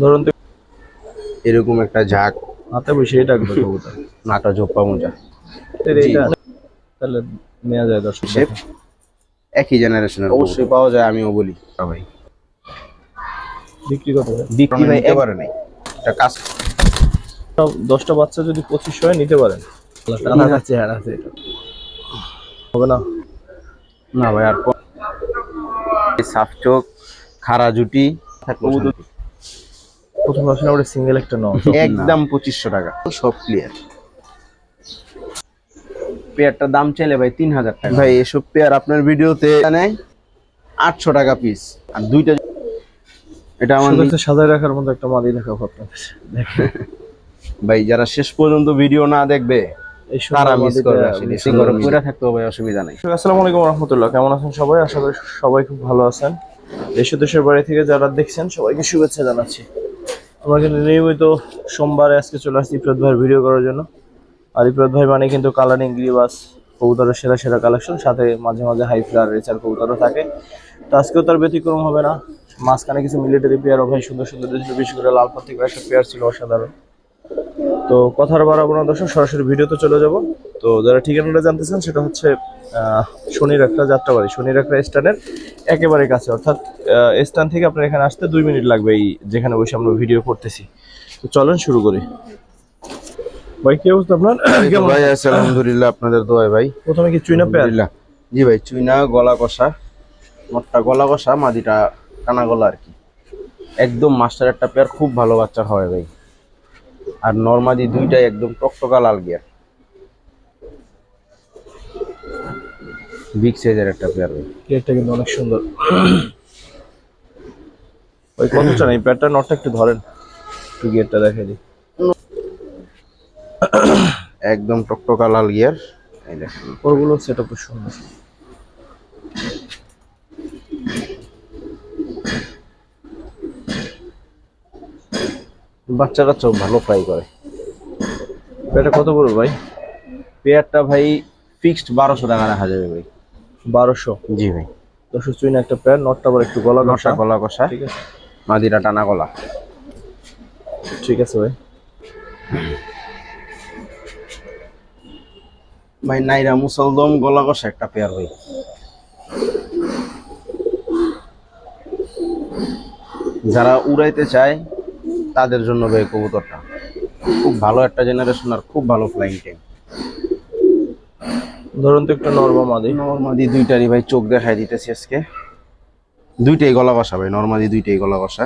ধরুন তো এরকম একটা ঝাঁক। হাতে বসেই ডাকবে কবুতর নাটা জোপ্পা মোজা। এইটা তাহলে নেওয়া যায় দর্শক শেপ? একই জেনারেশনের অবশ্যই পাওয়া যায় আমিও বলি। হ্যাঁ ভাই। বিক্রি কত বিক্রি ভাই এবারে নাই। এটা কাজ সব দশটা বাচ্চা যদি পঁচিশশো হয় নিতে পারেন। টানা চেহারা আছে এটা। হবে না? না ভাই আর সাফ চোখ খাড়া জুটি প্রথম আসলে আমরা সিঙ্গেল একটা নাও একদম পঁচিশশো টাকা। সব ক্লিয়ার পেয়ারটার দাম চাইলে ভাই তিন হাজার টাকা। ভাই এসব পেয়ার আপনার ভিডিওতে নেয় আটশো টাকা পিস আর দুইটা এটা আমার সাজায় রাখার মতো একটা মাদি দেখাবো আপনাদের দেখেন। ভাই যারা শেষ পর্যন্ত ভিডিও না দেখবে তারা মিস করবে। পুরা থাকতে হবে অসুবিধা নেই। আসসালামু আলাইকুম রহমতুল্লাহ কেমন আছেন সবাই? আশা করি সবাই খুব ভালো আছেন। দেশ দেশের বাড়ি থেকে যারা দেখছেন সবাইকে শুভেচ্ছা জানাচ্ছি। আমরা কিন্তু নিয়মিত সোমবারে আজকে চলে আসছি ইফরাত ভাইয়ের ভিডিও করার জন্য। আর ইফরাত ভাই মানে কিন্তু কালারিং গ্রিবাস কবুতরের সেরা সেরা কালেকশন সাথে মাঝে মাঝে হাই ফ্লার রেচার কবুতরও থাকে। তো আজকেও তার ব্যতিক্রম হবে না। মাঝখানে কিছু মিলিটারি পেয়ারও ভাই সুন্দর সুন্দর বিশেষ করে লাল পাতিকার একটা পেয়ার ছিল অসাধারণ। তো কথার বাড়াবো না দর্শক সরাসরি ভিডিওতে চলে যাব। তো যারা ঠিকানাটা জানতে চান সেটা হচ্ছে শনির একটা যাত্রাবাড়ি। শনির একটা স্ট্যান্ডের একেবারে কাছে। অর্থাৎ স্ট্যান্ড থেকে আপনার এখানে আসতে দুই মিনিট লাগবে এই যেখানে বসে আমরা ভিডিও করতেছি। তো চলেন শুরু করি। ভাই কি অবস্থা আপনার? কেমন? ভাই আলহামদুলিল্লাহ আপনাদের দোয়ায় ভাই। প্রথমে কি চুইনা পেয়ার? জি ভাই চুইনা গলা কষা। মোটটা গলা কষা মাদিটা কানা গলা আর কি। একদম মাস্টার একটা পেয়ার খুব ভালো বাচ্চা হয় ভাই। আর নর্মাদি দুইটাই একদম টকটকা লাল গিয়ার বিগ সাইজের একটা পেয়ার ভাই। পেয়ারটা কিন্তু অনেক সুন্দর। ওই কত চান? এই পেয়ারটা নটটা একটু ধরেন। একটু গিয়ারটা দেখে দিই। একদম টকটকা লাল গিয়ার এই দেখেন। ওরগুলো সেটা খুব সুন্দর। বাচ্চা কাচ্চাও ভালো ফ্রাই করে। পেয়ারটা কত পড়বে ভাই? পেয়ারটা ভাই ফিক্সড বারোশো টাকা রাখা যাবে ভাই। বারোশো? জি ভাই। দশ চুইনা একটা পেয়ার নটটা আবার একটু গলা নটা নটা গলা কষা ঠিক আছে। মাদিরা টানা গলা। ঠিক আছে ভাই। ভাই নাইরা মুসলদম গলা কষা একটা পেয়ার ভাই। যারা উড়াইতে চায় তাদের জন্য ভাই কবুতরটা। খুব ভালো একটা জেনারেশন আর খুব ভালো ফ্লাইং টাইম ধরুন তো একটু নর্মাল মাদি। নর্মাদি দুইটারই ভাই চোখ দেখাই দিতেছি আজকে। দুইটাই গলা কষা ভাই নর্মাদি দুইটাই গলা কষা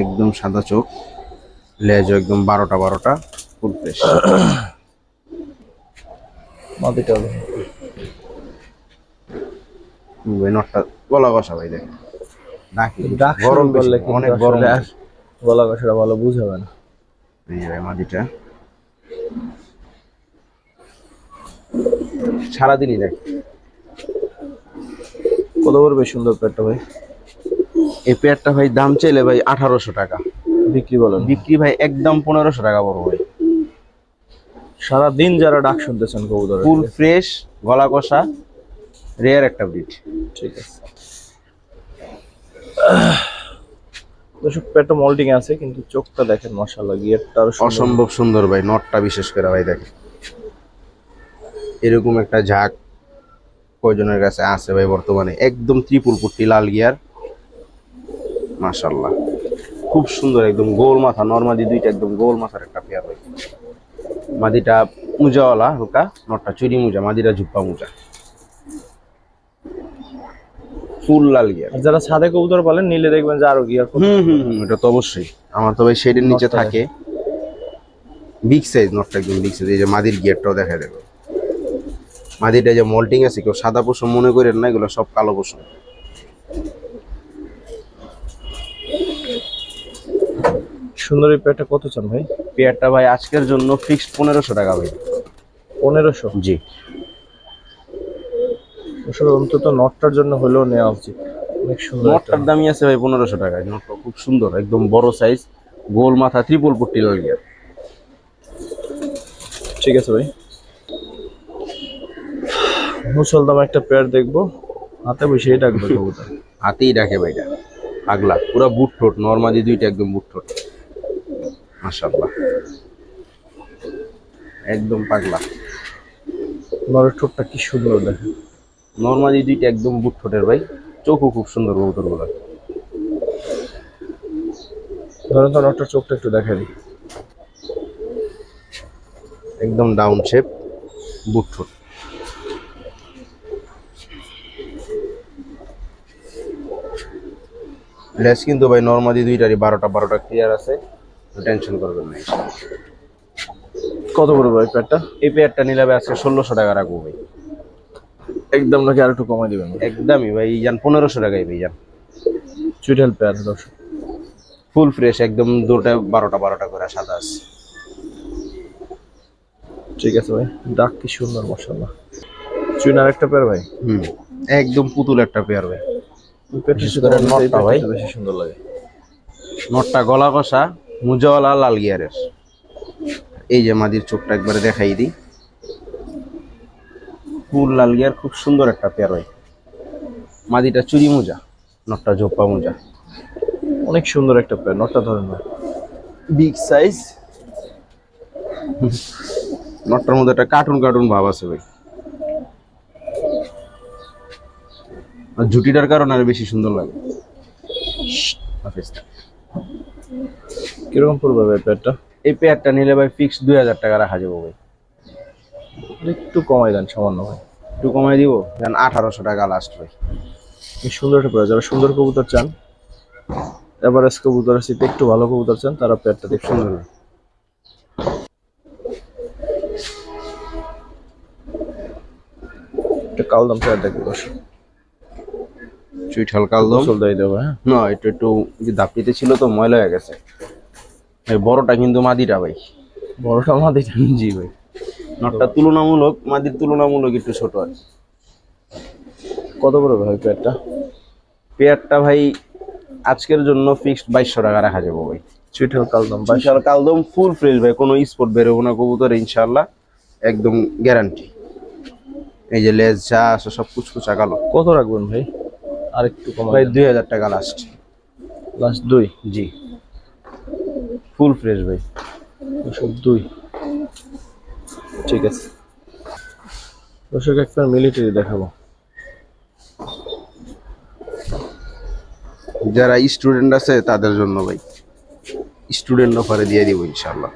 একদম সাদা চোখ লেজ একদম বারোটা বারোটা ফুল ফ্রেশ মাদিটা ভাই। নটটা গলা কষা ভাই দেখ গরম শুরু করলে বেশি, কিন্তু অনেক গরম। গলা কষাটা ভালো বুঝাবে না। এই যে মাদিটা সারাদিনই দেখ কত পড়বে সুন্দর পেয়ারটা ভাই? এই পেয়ারটা ভাই দাম চাইলে ভাই আঠারোশো টাকা। বিক্রি বলেন। বিক্রি ভাই একদম পনেরোশো টাকা বড় ভাই। সারাদিন যারা ডাক শুনতেছেন কবুতরের ফুল ফ্রেশ গলা কষা রেয়ার একটা ব্রিড ঠিক আছে। দর্শক পেটটা মল্টিং আছে, কিন্তু চোখটা দেখেন মশাল্লা গিয়ারটা অসম্ভব সুন্দর ভাই নটটা বিশেষ করে ভাই দেখে এরকম একটা ঝাঁক কয়জনের কাছে আছে ভাই বর্তমানে, একদম ত্রিপুল পুট্টি লাল গিয়ার মাশাল্লাহ খুব সুন্দর, একদম গোল মাথা নর্মাদি দুইটা একদম গোল মাথার একটা পেয়ার ভাই। মাদিটা মুজাওয়ালা হালকা নটটা চুরি মুজা, মাদিটা ঝুপ্পা মুজা। ফুল লাল গিয়ার যারা ছাদে কবুতর পালেন নিলে দেখবেন যে আরও গিয়ার হুম হুম এটা তো অবশ্যই। আমার তো ভাই শেডের নিচে থাকে। বিগ সাইজ নটটা একদম বিগ সাইজ এই যে মাদির গিয়ারটাও দেখা দেবে মাদিরটা যে মল্টিং আছে কেউ সাদা পশম মনে করেন না এগুলো সব কালো পশম সুন্দর পেটটা কত চান ভাই? পেয়ারটা ভাই আজকের জন্য ফিক্সড পনেরোশো টাকা ভাই। পনেরোশো? জি। আসলে অন্তত নটটার জন্য হলেও নেওয়া উচিত। অনেক সুন্দর নটটার দামই আছে ভাই পনেরোশো টাকা। নটটা খুব সুন্দর একদম বড় সাইজ গোল মাথা ত্রিপল পট্টি লাল গিয়ার ঠিক আছে ভাই। মুসলদাম একটা পেয়ার দেখব। হাতে বসেই ডাকবে কবুতর হাতেই ডাকে ভাইটা পাগলা পুরা বুট ঠোঁট নর্মালি দুইটা একদম বুট ঠোঁট। মাশাল্লাহ একদম পাগলা। নরের ঠোঁটটা কি সুন্দর দেখেন। নর্মালি দুইটা একদম বুট ঠোঁটের ভাই। চোখও খুব সুন্দর কবুতরগুলো ধরেন তো নরটার চোখটা একটু দেখা দিই। একদম ডাউন শেপ বুট ঠোঁট। লেস কিন্তু ভাই নর্মালি দুইটারই বারোটা বারোটা ক্লিয়ার আছে। টেনশন করবেন না। কত বড় ভাই প্যাটটা এই পেয়ারটা নিলে ভাই আজকে ষোলোশো টাকা রাখব ভাই। একদম নাকি আর একটু কমাই দিবেন? একদমই ভাই যান পনেরোশো টাকায় ভাই যান চুইটাল পেয়ার দর্শক ফুল ফ্রেশ একদম দুটা বারোটা বারোটা করে সাদা আছে। ঠিক আছে ভাই ডাক কি সুন্দর মশাল্লাহ চুইন আর একটা পেয়ার ভাই? হুম একদম পুতুল একটা পেয়ার ভাই। নটটা ভাই। বেশি সুন্দর লাগে। নটটা গলা কষা মুজাওয়ালা লাল গিয়ারের। এই যে মাদির চোখটা একবারে দেখাই দিই। ফুল লাল গিয়ার খুব সুন্দর একটা পেয়ার ভাই মাদিটা চুরি মোজা নটটা জোপ্পা মোজা। অনেক সুন্দর একটা পেয়ার নটটা ধরেন বিগ সাইজ নটটার মধ্যে একটা কার্টুন কার্টুন ভাব আছে ভাই। আর জুটিটার কারণে আর বেশি সুন্দর লাগে। কীরকম পড়বে ভাই পেয়ারটা এই পেয়ারটা নিলে ভাই ফিক্স দুই হাজার টাকা রাখা যাব ভাই। একটু কমাই দেন সামান্য ভাই। একটু কমাই দিব? দেন আঠারোশো টাকা লাস্ট ভাই। কি সুন্দর একটা যারা সুন্দর কবুতর চান এভারেজ কবুতর আছে একটু ভালো কবুতর চান তারা পেয়ারটা দেখতে সুন্দর। একটা কালদাম পেয়ার দেখবে দর্শক। সুইট হালকা আলদম দিয়ে দেবো হ্যাঁ? না একটু একটু যে ছিল তো ময়লা হয়ে গেছে। এই বড়টা কিন্তু মাদিটা ভাই। বড়টা মাদি জি ভাই। নটটা তুলনামূলক মাদির তুলনামূলক একটু ছোট আছে। কত বড় ভাই পেয়ারটা? পেয়ারটা ভাই আজকের জন্য ফিক্সড বাইশশো টাকা রাখা যাব ভাই। চুইঠাল কালদাম বাইশ বিশাল কালদম ফুল ফ্রেশ ভাই কোনো স্পট বেরোবো না কবুতর ইনশাল্লাহ একদম গ্যারান্টি এই যে লেজ যা আছে সব কুচকুচা কালো। কত রাখবেন ভাই? আর একটু কমাই ভাই দুই হাজার টাকা লাস্ট লাস্ট দুই? জি। ফুল ফ্রেশ ভাই। দুই? ঠিক আছে। দর্শক একটা মিলিটারি দেখাবো। যারা স্টুডেন্ট আছে তাদের জন্য ভাই। স্টুডেন্ট অফারে দিয়ে দিব ইনশাল্লাহ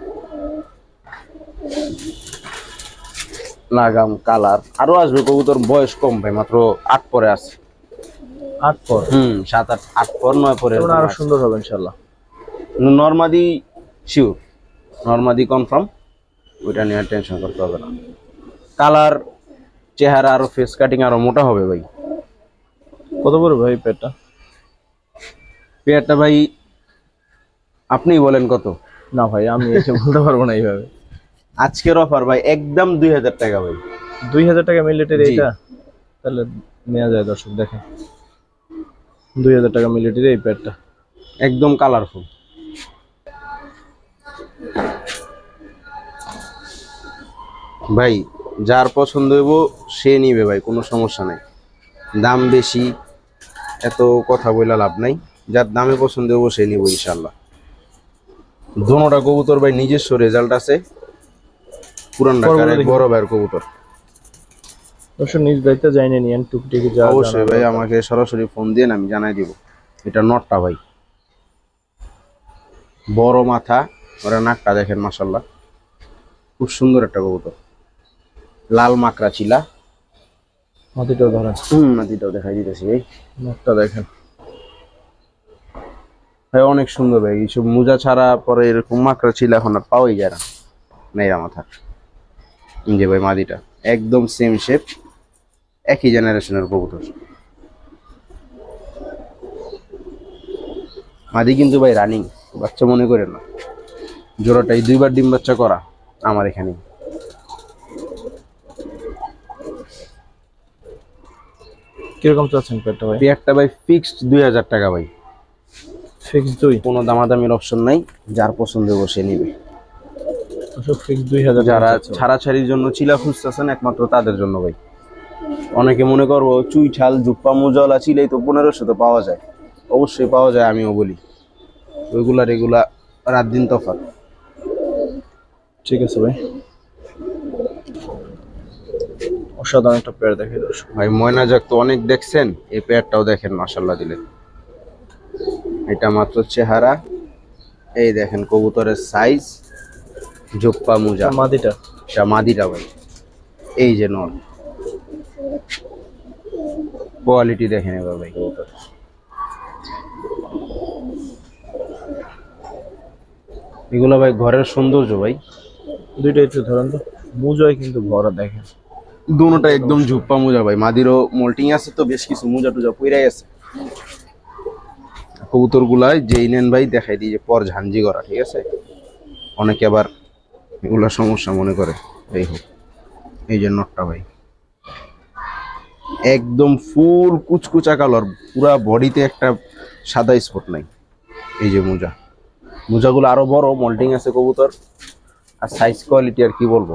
লাগাম কালার। আরও আসবে কবুতর বয়স কম ভাই মাত্র আট পরে আছে। আট পর? হুম সাত আট আট পর নয় পরে আরও সুন্দর হবে ইনশাল্লাহ নর্মাদি শিওর নর্মাদি কনফার্ম ওইটা নিয়ে টেনশন করতে হবে না। কালার চেহারা আরও ফেস কাটিং আরও মোটা হবে ভাই। কত বড় ভাই পেটটা? পেয়ারটা ভাই আপনিই বলেন কত? না ভাই আমি এটা বলতে পারব না এইভাবে। আজকের অফার ভাই একদম দুই হাজার টাকা ভাই। দুই হাজার টাকা মিলিটারি। এইটা? তাহলে নেওয়া যায় দর্শক দেখেন। দুই হাজার টাকা মিলিটারি এই প্যাডটা একদম কালারফুল ভাই যার পছন্দ হইব সে নিবে ভাই কোনো সমস্যা নাই। দাম বেশি এত কথা বইলা লাভ নাই। যার দামে পছন্দ হইব সে নিব ইনশাল্লাহ দোনোটা কবুতর ভাই নিজস্ব রেজাল্ট আছে। পুরান ঢাকার এক। বড় ভাইয়ের কবুতর। দর্শক নিজ দায়িত্বে যাইনি নিয়েন টুকটিকি যা অবশ্যই ভাই আমাকে সরাসরি ফোন দিয়ে আমি জানাই দিব। এটা নটটা ভাই। বড় মাথা ওরা নাকটা দেখেন মাসাল্লাহ খুব সুন্দর একটা কবুতর। লাল মাকড়া চিলা। মাটিটাও ধরেন। হুম নাতিটাও দেখাই দিতেছি ভাই মুখটা দেখেন। ভাই অনেক সুন্দর ভাই এইসব মোজা ছাড়া পরে এরকম মাকড়া চিলা এখন আর পাওয়াই যায় না। নেইরা মাথা যে ভাই মাদিটা একদম সেম শেপ একই জেনারেশনের কবুতর। মাদি কিন্তু ভাই রানিং বাচ্চা মনে করেন না। জোড়াটাই দুইবার ডিম বাচ্চা করা আমার এখানে কীরকম চাচ্ছেন প্যাডটা ভাই? পেয়ারটা ভাই ফিক্সড দুই হাজার টাকা ভাই। ফিক্স দুই? কোনো দামাদামির অপশন নাই যার পছন্দ নিবে। দর্শক ফিক্স দুই হাজার যারা। ছাড়াছাড়ির জন্য চিলা খুঁজতেছেন একমাত্র তাদের জন্য ভাই। অনেকে মনে করব চুই ঠাল জুপ্পা মুজলা চিলাই তো পনেরোশো তো পাওয়া যায়। অবশ্যই পাওয়া যায় আমিও বলি। ওইগুলার এগুলা রাত দিন তফাত ঠিক আছে ভাই। অসাধারণ একটা পেয়ার দেখে দর্শক। ভাই ময়না যাক তো অনেক দেখছেন এই পেয়ারটাও দেখেন মাসাল্লাহ দিলে। এটা মাত্র চেহারা এই দেখেন কবুতরের সাইজ জোপ্পা মুজা। মাদিটা। মাদিটা ভাই এই যে নর। কোয়ালিটি দেখেন এবার ভাই কবুতর। এগুলো ভাই ঘরের সৌন্দর্য ভাই। দুইটা একটু ধরেন তো। মুজয় কিন্তু ভরা দেখেন। দুটোটা একদম ঝুপ্পা মোজা ভাই। মাদিরও মোল্টিং আছে তো বেশ কিছু মোজা টুজা পইরাই আছে। কবুতর গুলাই যেই নেন ভাই দেখাই দিই যে পর ঝাঞ্জি করা ঠিক আছে? অনেকে আবার এগুলা সমস্যা মনে করে। এই হোক এই যে নটটা ভাই। একদম ফুল কুচকুচা কালার পুরা বডিতে একটা সাদা স্পট নাই। এই যে মোজা। মোজাগুলো আরও বড় মোল্টিং আছে কবুতর। আর সাইজ কোয়ালিটি আর কি বলব?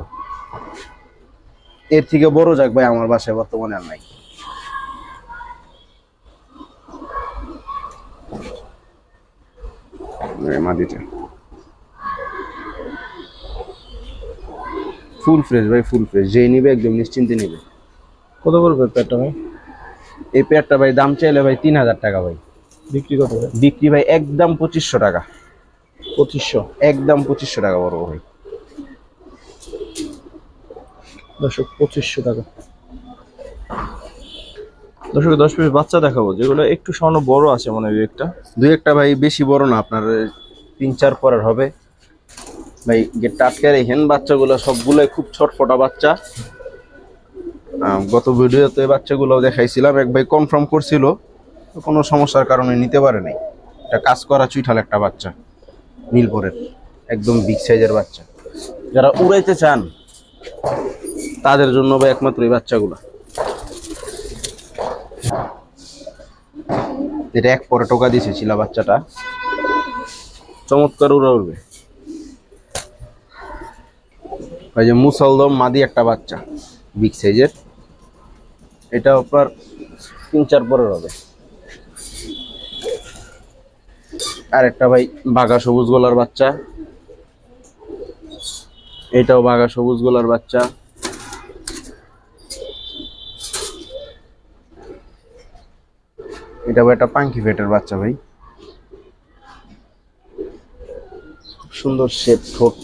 এর থেকে বড় যাক ভাই আমার বাসায় বর্তমানে আর নাই। মাদিটা ফুল ফ্রেশ ভাই ফুল ফ্রেশ যেই নিবে একদম নিশ্চিন্তে নিবে। কত করবে পেয়ারটা ভাই? এই পেয়ারটা ভাই দাম চাইলে ভাই তিন হাজার টাকা ভাই। বিক্রি কত বিক্রি ভাই একদম পঁচিশশো টাকা। পঁচিশশো। একদম পঁচিশশো টাকা বড় ভাই। দর্শক, পঁচিশশো টাকা। দর্শক, দশ পিস বাচ্চা দেখাবো, যেগুলো একটু সামান্য বড় আছে মনে হয় একটা। দুই একটা ভাই, বেশি বড় না, আপনার তিন চার পরের হবে। ভাই গেটটা আটকে রেখেন, বাচ্চাগুলো সবগুলোই খুব ছটফটা বাচ্চা। গত ভিডিওতে বাচ্চাগুলো দেখাইছিলাম, এক ভাই কনফার্ম করছিল কোনো সমস্যার কারণে নিতে পারে নাই। এটা কাজ করা চুইঠাল একটা বাচ্চা নীলপরের একদম বিগ সাইজের বাচ্চা। যারা উড়াইতে চান তাদের জন্য ভাই একমাত্র এই বাচ্চাগুলো। এটা এক পরে টোকা দিয়েছে ছিল বাচ্চাটা। চমৎকার উড়া উড়বে। ওই যে মুসলদম মাদি একটা বাচ্চা বিগ সাইজের এটা আপনার তিন চার পরের হবে। আর একটা ভাই বাঘা সবুজ গলার বাচ্চা। এটাও বাঘা সবুজ গলার বাচ্চা। এটা একটা পাঙ্কি ফেটের বাচ্চা ভাই। খুব সুন্দর শেপ ঠোঁট।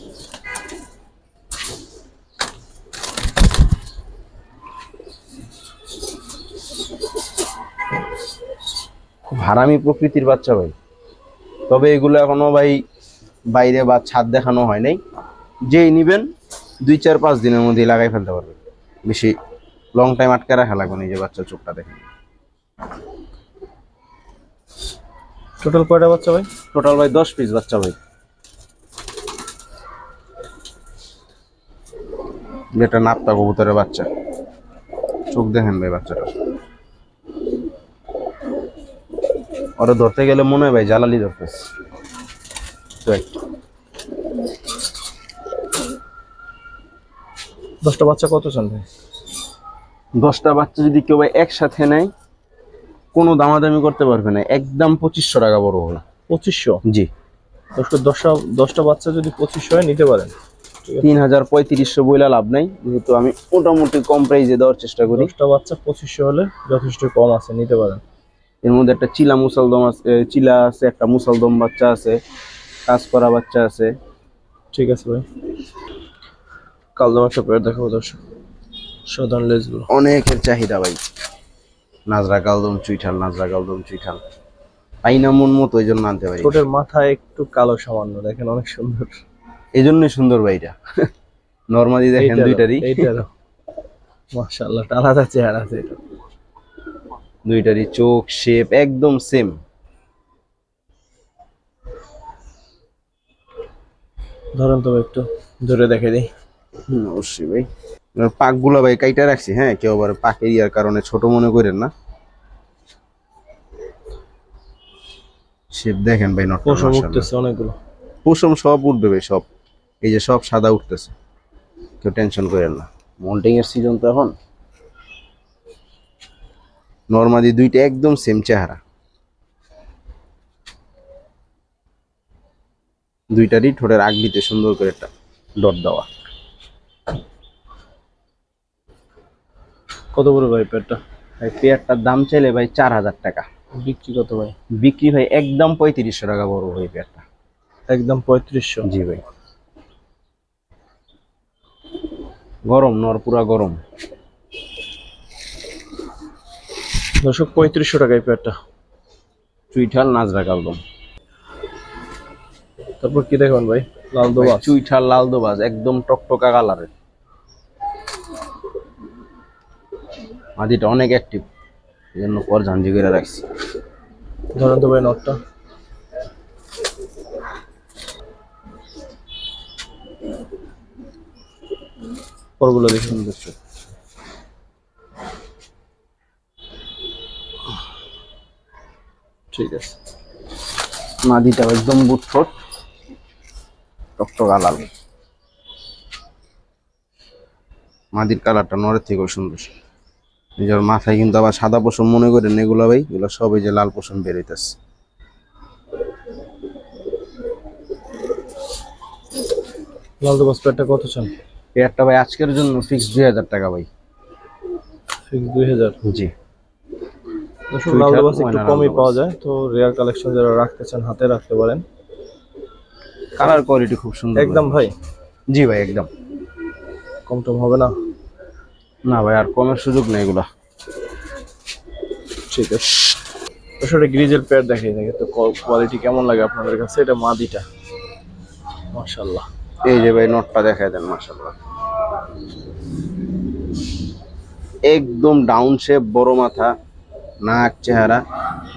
খুব হারামি প্রকৃতির বাচ্চা ভাই। তবে এগুলো এখনও ভাই বাইরে বা ছাদ দেখানো হয় নাই। যেই নিবেন, দুই চার পাঁচ দিনের মধ্যে লাগাই ফেলতে পারবেন। বেশি লং টাইম আটকে রাখা লাগবে নিজের বাচ্চার চোখটা দেখেন। টোটাল কয়টা বাচ্চা ভাই? টোটাল ভাই দশ পিস বাচ্চা ভাই। যেটা নাপ্তা কবুতরের বাচ্চা। চোখ দেখেন ভাই বাচ্চাটা। ওরা ধরতে গেলে মনে হয় ভাই জ্বালালি ধরতেছে। তো এই, দশটা বাচ্চা কত চান ভাই? দশটা বাচ্চা যদি কেউ ভাই একসাথে নেয় কোনো দামাদামি করতে পারবে না। একদম পঁচিশশো টাকা বড় হলো। পঁচিশশো? জি। দশটা দশটা দশটা বাচ্চা যদি পঁচিশশো হয় নিতে পারেন। তিন হাজার পঁয়ত্রিশশো বইলা লাভ নাই যেহেতু আমি মোটামুটি কম প্রাইসে দেওয়ার চেষ্টা করি। দশটা বাচ্চা পঁচিশশো হলে যথেষ্ট কম আছে নিতে পারেন। এর মধ্যে একটা চিলা মুসলদম আছে চিলা আছে একটা মুসলদম বাচ্চা আছে কাজ করা বাচ্চা আছে। ঠিক আছে ভাই। কালদম পেয়ার দেখাবো দর্শক। সাধারণ লেজগুলো। অনেকের চাহিদা ভাই। নাজরা কালদম চুইঠাল নাজরা কালদম চুইঠাল। আইনা মন মতো এই জন্য আনতে পারি। ঠোঁটের মাথায় একটু কালো সামান্য দেখেন অনেক সুন্দর। এই জন্যই সুন্দর ভাইটা নর্মালি দেখেন দুইটারই। এইটারও মাশাআল্লাহ আলাদা চেহারা আছে দুইটারই চোখ শেপ একদম সেম ধরেন তো ভাই একটু ধরে দেখে দিই। হুম অবশ্যই ভাই। পাকগুলো ভাই কাইটা রাখছি হ্যাঁ? কেউ আবার পাক এরিয়ার কারণে ছোট মনে করেন না। শেপ দেখেন ভাই নট পশম উঠতেছে অনেকগুলো। পশম সব উঠবে ভাই সব। এই যে সব সাদা উঠতেছে। কেউ টেনশন করেন না। মল্টিং এর সিজন তো এখন। নর্মালি দুইটা একদম সেম চেহারা। দুইটারই ঠোঁটের আগলিতে সুন্দর করে একটা ডট দেওয়া। কত বড় ভাই পেয়ারটা ভাই পেয়ারটার দাম চাইলে ভাই চার হাজার টাকা। বিক্রি কত ভাই? বিক্রি ভাই একদম পঁয়ত্রিশশো টাকা বড় ভাই পেয়ারটা একদম পঁয়ত্রিশশো? জি ভাই। গরম নর পুরা গরম। দর্শক পঁয়ত্রিশশো টাকা এই পেয়ারটা চুইঠাল নাজরা কালদম তারপর কি দেখবেন ভাই? লাল দোবা চুইঠাল লাল দোবাজ একদম টকটকা কালারের। মাদিটা অনেক অ্যাক্টিভ এই জন্য পর ঝাঞ্জি করে রাখছি। ধরেন তো ভাই নটটা পরগুলো দেখুন দর্শক ঠিক আছে। মাদিটা একদম বুটফট টকটকা লাল মাদির কালারটা নরের থেকেও সুন্দর। নিজের মাথায় কিন্তু আবার সাদা পশম মনে করেন এগুলো ভাই এগুলো সবই যে লাল পশম বেরোইতেছে লাল দোবা পেয়ারটা কত চান? পেয়ারটা ভাই আজকের জন্য ফিক্স দুই হাজার টাকা ভাই। ফিক্স দুই হাজার? জি। লাল দোবাস একটু কমই পাওয়া যায় তো রেয়ার কালেকশন যারা রাখতে চান হাতে রাখতে পারেন। কালার কোয়ালিটি খুব সুন্দর একদম ভাই। জি ভাই একদম। কম টম হবে না? না ভাই আর কমের সুযোগ নেই এগুলা। ঠিক আছে। আসলে গ্রিজের পেয়ার দেখাই দেখে তো কোয়ালিটি কেমন লাগে আপনাদের কাছে? এটা মাদিটা। মাশাল্লাহ এই যে ভাই নোটটা দেখাই দেন মাশাআল্লাহ। একদম ডাউন শেপ বড় মাথা নাক চেহারা।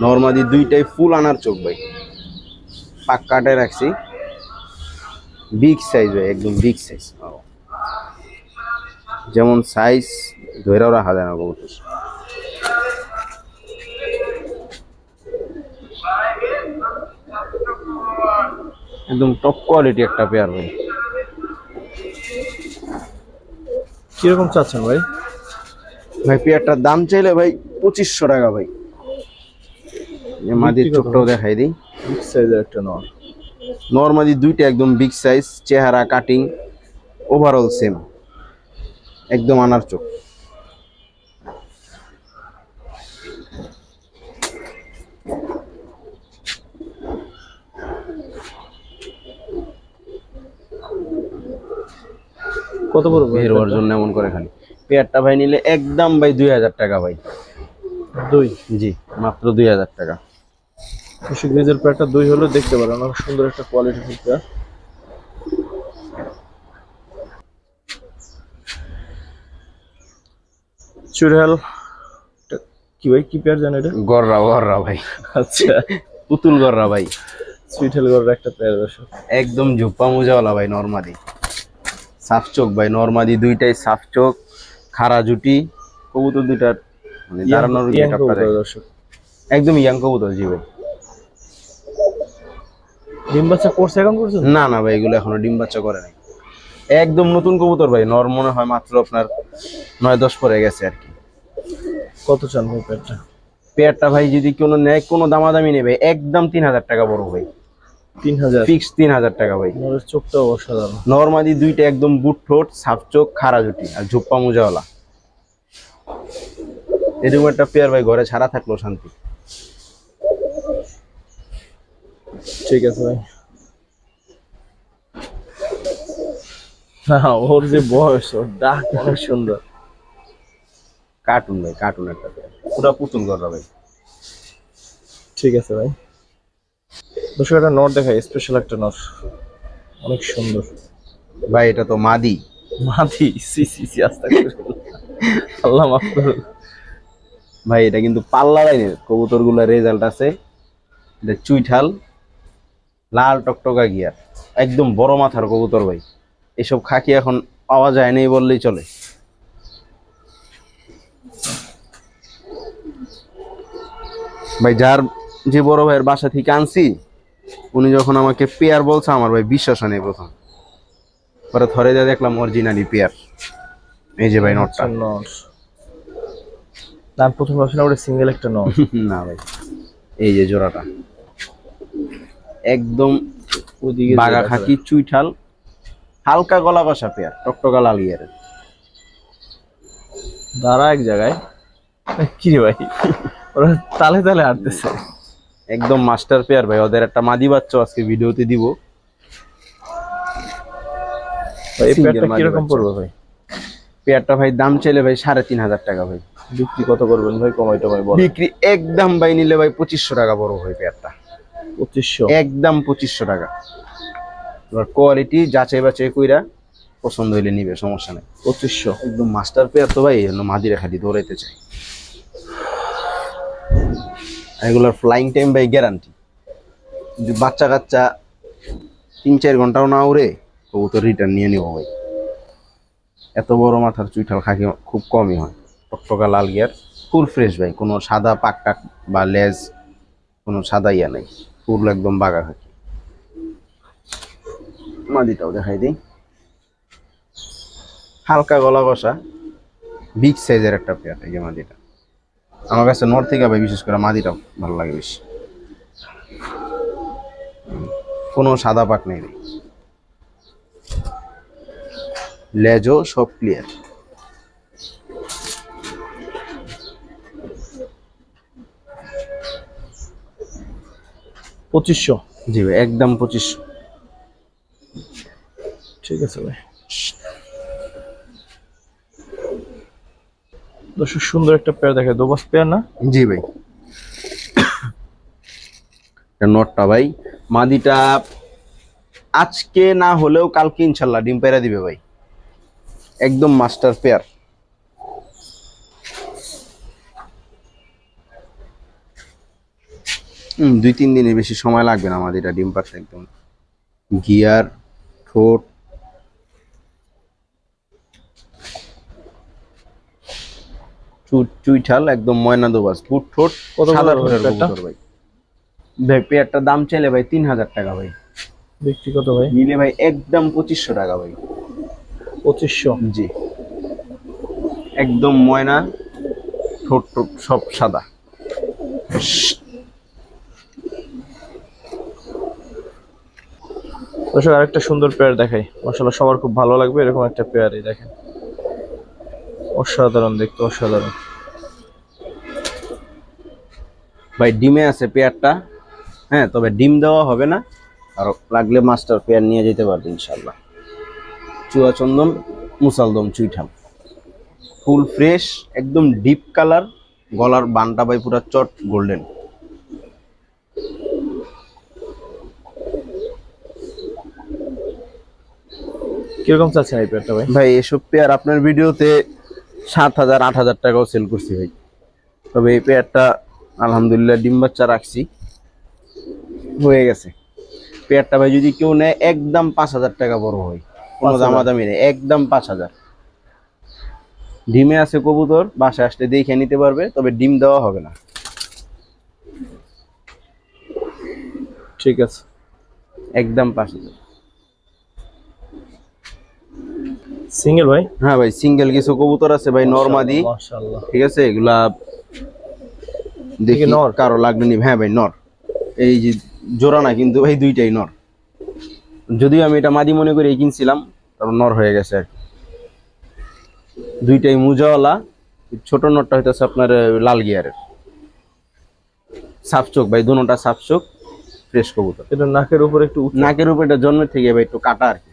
নর্মালি দুইটাই ফুল আনার চোখ ভাই। পাক কাটে রাখছি। বিগ সাইজ ভাই একদম বিগ সাইজ যেমন সাইজ ধরেও রাখা যায় না কবুতর। একদম টপ কোয়ালিটি একটা পেয়ার ভাই। কীরকম চাচ্ছেন ভাই? ভাই পেয়ারটার দাম চাইলে ভাই পঁচিশশো টাকা ভাই। মাদির চোখটাও দেখাই দিই। বিগ সাইজের একটা নর। নর্মালি দুইটা একদম বিগ সাইজ চেহারা কাটিং ওভারঅল সেম একদম আনার চোখ। কত বড় বের হওয়ার জন্য এমন করে খালি। পেয়ারটা ভাই নিলে একদম ভাই দুই হাজার টাকা ভাই। দুই? জি মাত্র দুই হাজার টাকা। খুশি গ্রিজের পেয়ারটা দুই হলেও দেখতে পারেন অনেক সুন্দর একটা কোয়ালিটি ফুল পেয়ার। চুড়াল। কি ভাই কি পেয়ার জানেন এটা? গররা গররা ভাই। আচ্ছা। পুতুল গররা ভাই। সুইটেল গড়ের একটা পেয়ার দর্শক। একদম ঝুপ্পা মোজাওয়ালা ভাই নর্মাদি। সাফ চোখ ভাই নর্মাদি দুইটাই সাফ চোখ খাড়া জুটি কবুতর দুইটার মানে দাঁড়ানোর। দর্শক। একদম ইয়াং কবুতর জি ভাই। ডিম বাচ্চা করছে এখন পর্যন্ত না না ভাই এগুলো এখনও ডিম বাচ্চা করে নাই। একদম নতুন কবুতর ভাই নর মনে হয় মাত্র আপনার নয় দশ পরে গেছে আর কি। কত চান ভাই পেয়ারটা পেয়ারটা ভাই যদি কোনো নেয় কোনো দামাদামি নেবে একদম তিন হাজার টাকা বড় ভাই। তিন হাজার? ফিক্স তিন হাজার টাকা ভাই। নরের চোখটাও অসাধারণ। নর্মাদি দুইটা একদম বুট ঠোঁট চোখ খাড়া জুটি আর ঝুপ্পা মোজাওয়ালা। এরকম একটা পেয়ার ভাই ঘরে ছাড়া থাকল শান্তি। ঠিক আছে ভাই। না ওর যে বয়স ওর ডাক অনেক সুন্দর। কার্টুন ভাই কার্টুন একটা পুরা পুতুল গররা ভাই। ঠিক আছে ভাই। দর্শক একটা নট দেখাই স্পেশাল একটা নট অনেক সুন্দর। ভাই এটা তো মাদি। মাদি? সি সি সি আস্তে করে আল্লাহ মাফ করুন ভাই এটা কিন্তু পাল্লা লাইনের কবুতরগুলা রেজাল্ট আছে। এটা চুইঠাল লাল টকটকা গিয়ার একদম বড় মাথার কবুতর ভাই। এসব খাকি এখন পাওয়া যায় নাই বললেই চলে। ভাই যার যে বড় ভাইয়ের বাসা থেকে আনছি উনি যখন আমাকে পেয়ার বলছে আমার ভাই বিশ্বাস নেই প্রথম। পরে ধরে যা দেখলাম অরিজিনালি পেয়ার। এই যে ভাই নটটা। নট। আমি প্রথম ভাবছিলাম ওটা সিঙ্গেল একটা নট। না ভাই এই যে জোড়াটা। একদম ওইদিকে বাগা খাকি চুইঠাল হালকা গলা কষা পেয়ার টকটকা লাল গিয়ারের দাঁড়া এক জায়গায়। কি রে ভাই? ওরা তালে তালে হাঁটতেছে। একদম মাস্টার পেয়ার ভাই ওদের একটা মাদি বাচ্চা আজকে ভিডিওতে দিব। এই Single কীরকম। পড়বে ভাই? পেয়ারটা ভাই দাম চাইলে ভাই সাড়ে তিন হাজার টাকা ভাই। বিক্রি কত করবেন ভাই? কমাই টমাই বল বিক্রি একদম ভাই নিলে ভাই পঁচিশশো টাকা বড় ভাই পেয়ারটা। পঁচিশশো? একদম পঁচিশশো টাকা। এবার কোয়ালিটি যাচাই বাছাই কইরা পছন্দ হইলে নিবে সমস্যা নেই। পঁচিশশো। একদম মাস্টার পেয়ার তো ভাই এই জন্য মাদিরা খালি দৌড়াইতে চাই। এগুলোর ফ্লাইং টাইম বাই গ্যারান্টি যদি বাচ্চা কাচ্চা তিন চার ঘন্টাও না উড়ে তবু তো রিটার্ন নিয়ে নিব ভাই। এত বড় মাথার চুইঠাল খাকি খুব কমই হয়। টকটকা লাল গিয়ার ফুল ফ্রেশ ভাই কোনো সাদা পাক টাক বা লেজ কোনো সাদা ইয়া নেই। ফুল একদম বাগা খাকি। মাদিটাও দেখাই দিই। হালকা গলা কষা বিগ সাইজের একটা পেয়ার এই যে মাদিটা। আমার কাছে নর্থ থেকে ভাই বিশেষ করে মাদিটা ভালো লাগে বেশি। কোনো সাদা পাক নেই রে। লেজও সব ক্লিয়ার পঁচিশশো। জি ভাই একদম পঁচিশশো। ঠিক আছে ভাই। দর্শক, সুন্দর একটা পেয়ার দেখে দোবাস পেয়ার না? জি ভাই। নটটা ভাই। মাদিটা আজকে না হলেও কালকে ইনশাল্লাহ ডিম পেরা দিবে ভাই। একদম মাস্টার পেয়ার দুই, তিন দিনের বেশি সময় লাগবে না আমাদের এটা ডিম পাড়তে একদম। গিয়ার, ঠোঁট চুইঠাল একদম ময়না দোবাস ফুট ঠোঁট কত সাদা ঠোঁটের ভাই। ভাই পেয়ারটার দাম চাইলে ভাই তিন হাজার টাকা ভাই। বিক্রি কত ভাই? নিলে ভাই একদম পঁচিশশো টাকা ভাই। পঁচিশশো? জি। একদম ময়না ঠোঁট টোট সব সাদা। দর্শক আরেকটা সুন্দর পেয়ার দেখাই। মাসাল্লাহ সবার খুব ভালো লাগবে এরকম একটা পেয়ারই দেখেন। অসাধারণ দেখতে অসাধারণ। ভাই ডিমে আছে পেয়ারটা। হ্যাঁ তবে ডিম দেওয়া হবে না। আর লাগলে মাস্টার পেয়ার নিয়ে যেতে পারবে ইনশাল্লাহ চুয়া চন্দন মুসালদম চুইঠাম। ফুল ফ্রেশ একদম ডিপ কালার। গলার বানটা ভাই পুরা চট গোল্ডেন। কীরকম চাচ্ছেন এই পেয়ারটা ভাই? ভাই এসব পেয়ার আপনার ভিডিওতে সাত হাজার আট হাজার টাকাও সেল করছি ভাই। তবে এই পেয়ারটা আলহামদুলিল্লাহ ডিম বাচ্চা রাখছি। হয়ে গেছে। পেয়ারটা ভাই যদি কেউ নেয় একদম পাঁচ হাজার টাকা বড় হয়। কোনো 5,000 দামাদামি নেই একদম পাঁচ হাজার। ডিমে আছে কবুতর বাসায় আসলে দেখে নিতে পারবে তবে ডিম দেওয়া হবে না। ঠিক আছে। একদম পাঁচ হাজার। সিঙ্গেল ভাই? হ্যাঁ ভাই সিঙ্গেল কিছু কবুতর আছে ভাই নর্মাদি। মাশাআল্লাহ ঠিক আছে এগুলা দেখি নর? কারও লাগবে নি। হ্যাঁ ভাই নর। এই যে জোড়া না কিন্তু ভাই দুইটাই নর। যদিও আমি এটা মাদি মনে করে কিনছিলাম তারপর নর হয়ে গেছে আর দুইটাই মুজাওয়ালা। ছোট নরটা হইতেছে আপনার লাল গিয়ারের। সাফ চোখ ভাই দুটা সাফ চোখ ফ্রেশ কবুতর। এটা নাকের উপরে একটু নাকের উপরে এটা জন্মের থেকে ভাই একটু কাটা আর কি।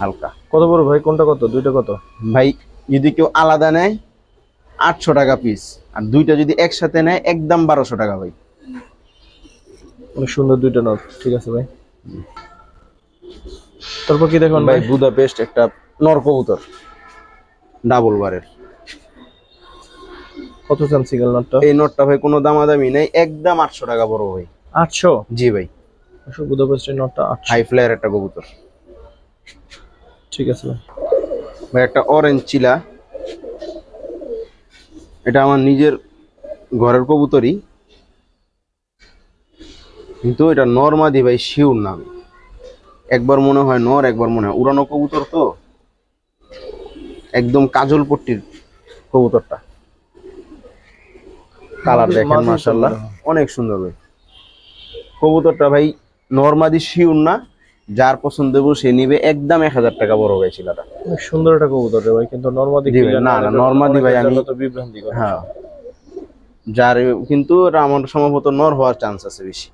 হালকা। কত বড় ভাই? কোনটা কত? দুইটা কত? ভাই যদি কেউ আলাদা নেয় আটশো টাকা পিস আর দুইটা যদি একসাথে নেয় একদম বারোশো টাকা ভাই। অনেক সুন্দর দুইটা নোট ঠিক আছে ভাই। তারপর কি দেখুন ভাই ভাই? বুদাপেস্ট একটা নর কবুতর। ডাবল বারের কত চান সিঙ্গেল নোটটা এই নটটা ভাই কোনো দামাদামি নেই। একদম আটশো টাকা বড় ভাই। আটশো? জি ভাই। অশোক বুদাপেস্টের নোটটা হাই ফ্লায়ার একটা কবুতর। ঠিক আছে ভাই। ভাই একটা অরেঞ্জ চিলা। এটা আমার নিজের ঘরের কবুতরই। কিন্তু এটা নর্মাদি ভাই শিউর নাম একবার মনে হয় নর একবার মনে হয় উড়ানো কবুতর তো। একদম কাজল পট্টির কবুতরটা। কালার দেখেন মাঝে মাশাল্লাহ অনেক সুন্দর ভাই। কবুতরটা ভাই নর্মাদি শিউর না। যার পছন্দ হবে সে নিবে। একদম এক হাজার টাকা বড় ভাই ছিলাটা। সুন্দর একটা কবুতর রে ভাই কিন্তু নর্মাদি না, না, নরমাদি ভাই আমি- বিভ্রান্তি করে। হ্যাঁ। যার কিন্তু আমার সম্ভবত নর হওয়ার চান্স আছে বেশি।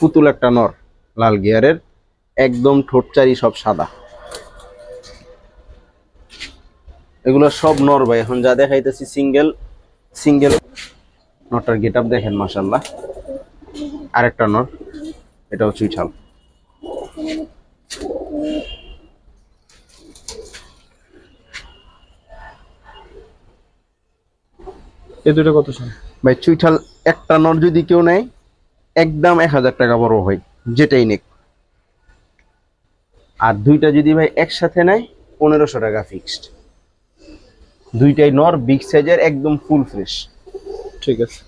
পুতুল একটা নর লাল গিয়ারের একদম ঠোঁটচারি সব সাদা। এগুলো সব নর ভাই এখন যা দেখাইতেছি সিঙ্গেল সিঙ্গেল নটার গেট আপ দেখেন মাসাল্লাহ আরেকটা নর এটাও চুইঠাল এই দুটো কত শুন ভাই চুইঠাল একটা নর যদি কেউ নেয় একদম এক হাজার টাকা বড় হয় যেটাই নেক। আর দুইটা যদি ভাই একসাথে নেয় পনেরোশো টাকা ফিক্সড দুইটাই নর বিগ সাইজের একদম ফুল ফ্রেশ ঠিক আছে।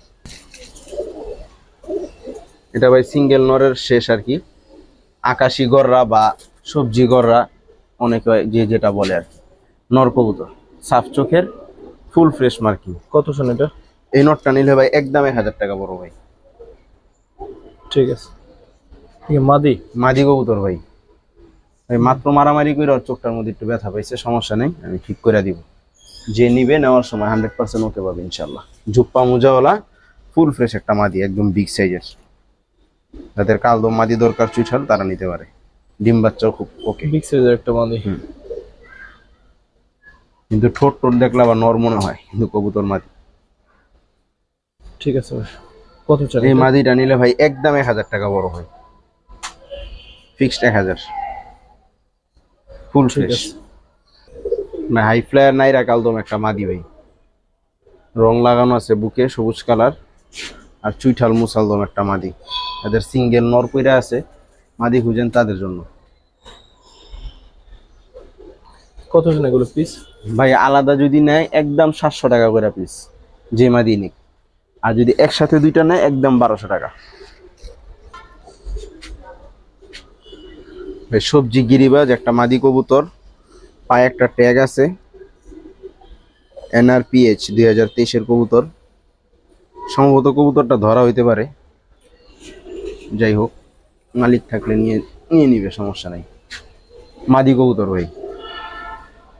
এটা ভাই সিঙ্গেল নরের শেষ আর কি। আকাশি গররা বা সবজি গররা অনেকে যে যেটা বলে আর কি। নর কবুতর সাফ চোখের ফুল ফ্রেশ মার্কিং কত শুন এটা? এই নটটা নিলে ভাই একদম এক হাজার টাকা বড় ভাই। ঠিক আছে। আছে, মাদি? কবুতর ভাই। ভাই মাত্র মারামারি করে ওর চোখটার মধ্যে একটু ব্যথা পাইছে সমস্যা নেই আমি ঠিক করে দিব। যে নিবে নেওয়ার সময় হান্ড্রেড পার্সেন্ট ওকে পাবে ইনশাল্লাহ জুপ্পা মোজাওয়ালা ফুল ফ্রেশ একটা মাদি একদম বিগ সাইজের যাদের কালদম মাদি দরকার চুইঠাল তারা নিতে পারে। ডিম বাচ্চাও খুব ওকে বিগ সাইজের একটা মাদি। কিন্তু ঠোঁট টোট দেখলে আবার নর মনে হয় কিন্তু কবুতর মাদি। ঠিক আছে কত চান এই মাদিটা নিলে ভাই একদম এক হাজার টাকা বড় হয়। ফিক্সড এক হাজার। ফুল ফ্রেশ না হাই ফ্লায়ার নাইরা কালদম একটা মাদি ভাই। রং লাগানো আছে বুকে সবুজ কালার। আর চুইঠাল মুসালদম একটা মাদি। এদের সিঙ্গেল নর কইরা আছে মাদি খুঁজেন তাদের জন্য। কত এগুলো পিস ভাই আলাদা যদি নেয় একদম সাতশো টাকা করে পিস যে মাদি নিক। আর যদি একসাথে দুইটা নেয় একদম বারোশো টাকা। ভাই সবজি গিরিবাজ একটা মাদি কবুতর পায়ে একটা ট্যাগ আছে। এনআরপিএইচ দুই হাজার তেইশের কবুতর। সম্ভবত কবুতরটা ধরা হইতে পারে। যাই হোক মালিক থাকলে নিয়ে নিয়ে নিবে সমস্যা নাই। মাদি কবুতর ভাই।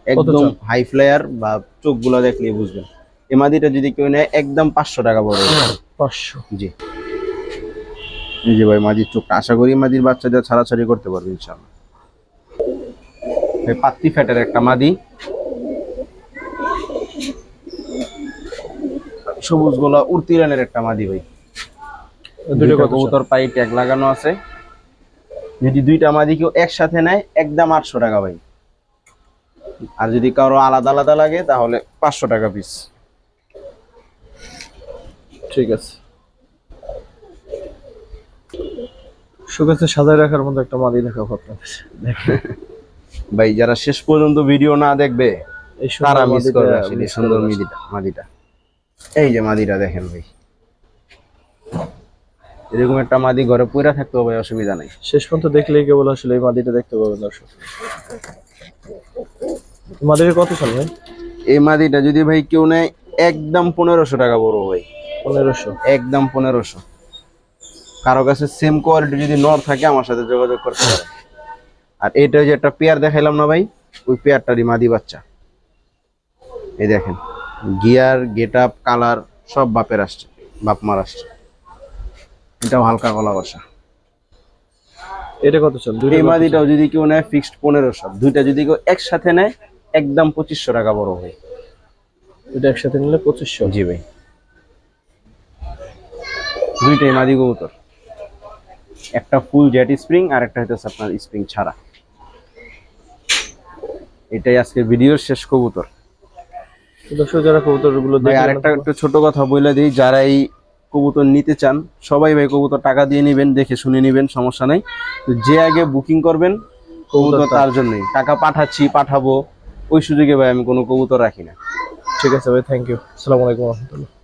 একদম হাই ফ্লায়ার বা চোখগুলো দেখলে বুঝবেন। এই মাদিটা যদি কেউ নেয় একদম পাঁচশো টাকা বড়। পাঁচশো। জি। যে ভাই মাদির চোখটা আশা করি মাদির বাচ্চাদের ছাড়াছাড়ি করতে পারবে ইনশাল্লাহ পাত্তি ফ্যাটের একটা মাদি। সবুজ গোলা উর্তিরানের একটা মাদি ভাই। দুটো কবুতর পাই ট্যাগ লাগানো আছে। যদি দুইটা মাদি কেউ একসাথে নেয় একদম আটশো টাকা ভাই। আর যদি কারও আলাদা আলাদা লাগে তাহলে পাঁচশো টাকা পিস ঠিক আছে। সুগাছে সাজায় রাখার মতো একটা মাদি দেখাবো আপনাদের। ভাই যারা শেষ পর্যন্ত ভিডিও না দেখবে এই সুন্দর তারা মিস করবে আসলে সুন্দর মাদিটা মাদিটা। এই যে মাদিটা দেখেন ভাই। এরকম একটা মাদি ঘরে পুরা থাকতে হবে অসুবিধা নাই। শেষ পর্যন্ত দেখলেই কেবল আসলে এই মাদিটা দেখতে পাবেন দর্শক। মাদিটা কত সাল ভাই? এই মাদিটা যদি ভাই কেউ নেয় একদম পনেরোশো টাকা বড় ভাই। পনেরোশো। একদম পনেরোশো। কারও কাছে সেম কোয়ালিটি যদি নর থাকে আমার সাথে যোগাযোগ করতে পারে। আর এটা যে একটা পেয়ার দেখাইলাম না ভাই ওই পেয়ারটারই মাদি বাচ্চা। এই দেখেন গিয়ার গেট আপ কালার সব বাপের আসছে বাপ মার আসছে। এটাও হালকা গলা বসা। এটা কত চাল? দুইটা এই মাদিটাও যদি কেউ নেয় ফিক্সড পনেরোশো দুইটা যদি কেউ একসাথে নেয় একদম পঁচিশশো টাকা বড় হয়? দুইটা একসাথে নিলে পঁচিশশো। জি ভাই। দুইটাই মাদি কবুতর। একটা ফুল জেট স্প্রিং আর একটা হইতেছে আপনার স্প্রিং ছাড়া। এটাই আজকে ভিডিওর শেষ কবুতর। দর্শক যারা কবুতরগুলো ভাই আরেকটা একটু ছোট কথা বলে দিই যারা এই কবুতর নিতে চান সবাই ভাই কবুতর টাকা দিয়ে নেবেন দেখে শুনে নেবেন সমস্যা নাই। যে আগে বুকিং করবেন কবুতর কবুতর তার জন্যই। টাকা পাঠাচ্ছি পাঠাবো ওই সুযোগে ভাই আমি কোনো কবুতর রাখি না। ঠিক আছে ভাই থ্যাংক ইউ আসসালামু আলাইকুম রহমতুল্লাহ।